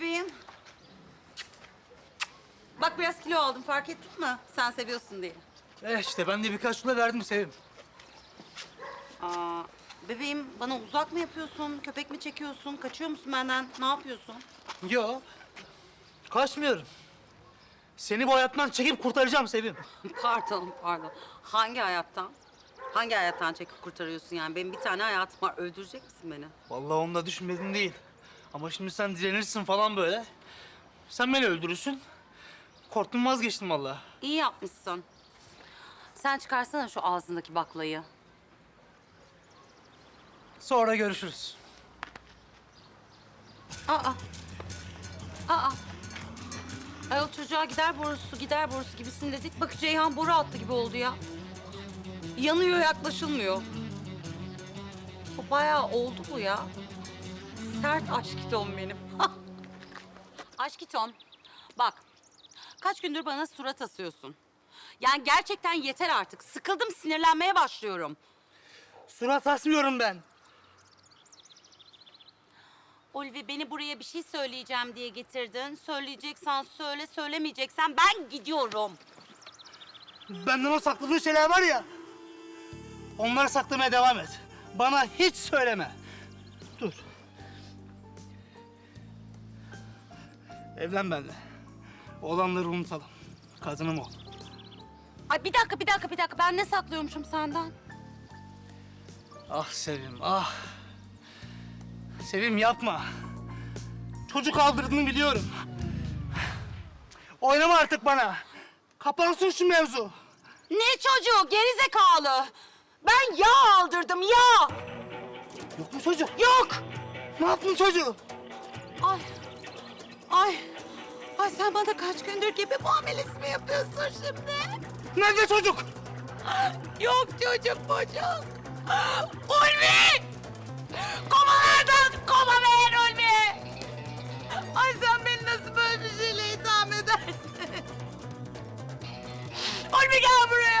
bebeğim. Bak biraz kilo aldım fark ettik mi? Sen seviyorsun diye. Eh işte ben de birkaç kilo verdim Sevim. Aa, bebeğim bana uzak mı yapıyorsun? Köpek mi çekiyorsun? Kaçıyor musun benden? Ne yapıyorsun? Yo. Kaçmıyorum. Seni bu hayattan çekip kurtaracağım Sevim. pardon pardon. Hangi hayattan? Hangi hayattan çekip kurtarıyorsun yani? Benim bir tane hayatım var. Öldürecek misin beni? Vallahi onu da düşünmedim değil. Ama şimdi sen direnirsin falan böyle. Sen beni öldürürsün. Korktum vazgeçtim vallahi. İyi yapmışsın. Sen çıkarsana şu ağzındaki baklayı. Sonra görüşürüz. Aa. Aa. Ayol çocuğa gider borusu, gider borusu gibisin dedik. Bak Ceyhan boru attı gibi oldu ya. Yanıyor, yaklaşılmıyor. Bu bayağı oldu bu ya. Sert aşkitom benim. aşkitom, bak. Kaç gündür bana surat asıyorsun. Yani gerçekten yeter artık. Sıkıldım, sinirlenmeye başlıyorum. Surat asmıyorum ben. Olive beni buraya bir şey söyleyeceğim diye getirdin. Söyleyeceksen söyle, söylemeyeceksen ben gidiyorum. Benden o sakladığın şeyler var ya. Onları saklamaya devam et. Bana hiç söyleme. Dur. Evlen benimle. Olanları unutalım. Kadınım ol. Ay bir dakika, bir dakika, bir dakika. Ben ne saklıyormuşum senden? Ah Sevim, ah. Sevim yapma. Çocuk aldırdığını biliyorum. Oynama artık bana. Kapansın şu mevzu. Ne çocuğu? Gerizekalı. Ben yağ aldırdım, yağ. Yok mu çocuk? Yok. Ne yaptın çocuğu? Ay, ay. Ay sen bana kaç gündür gibi muamelesi mi yapıyorsun şimdi? Nerede çocuk? Yok çocuk çocuk. Ulvi! Koma nereden? Koma ver Ulvi! Ay sen beni nasıl böyle bir şeyle itham edersin? Ulvi gel buraya!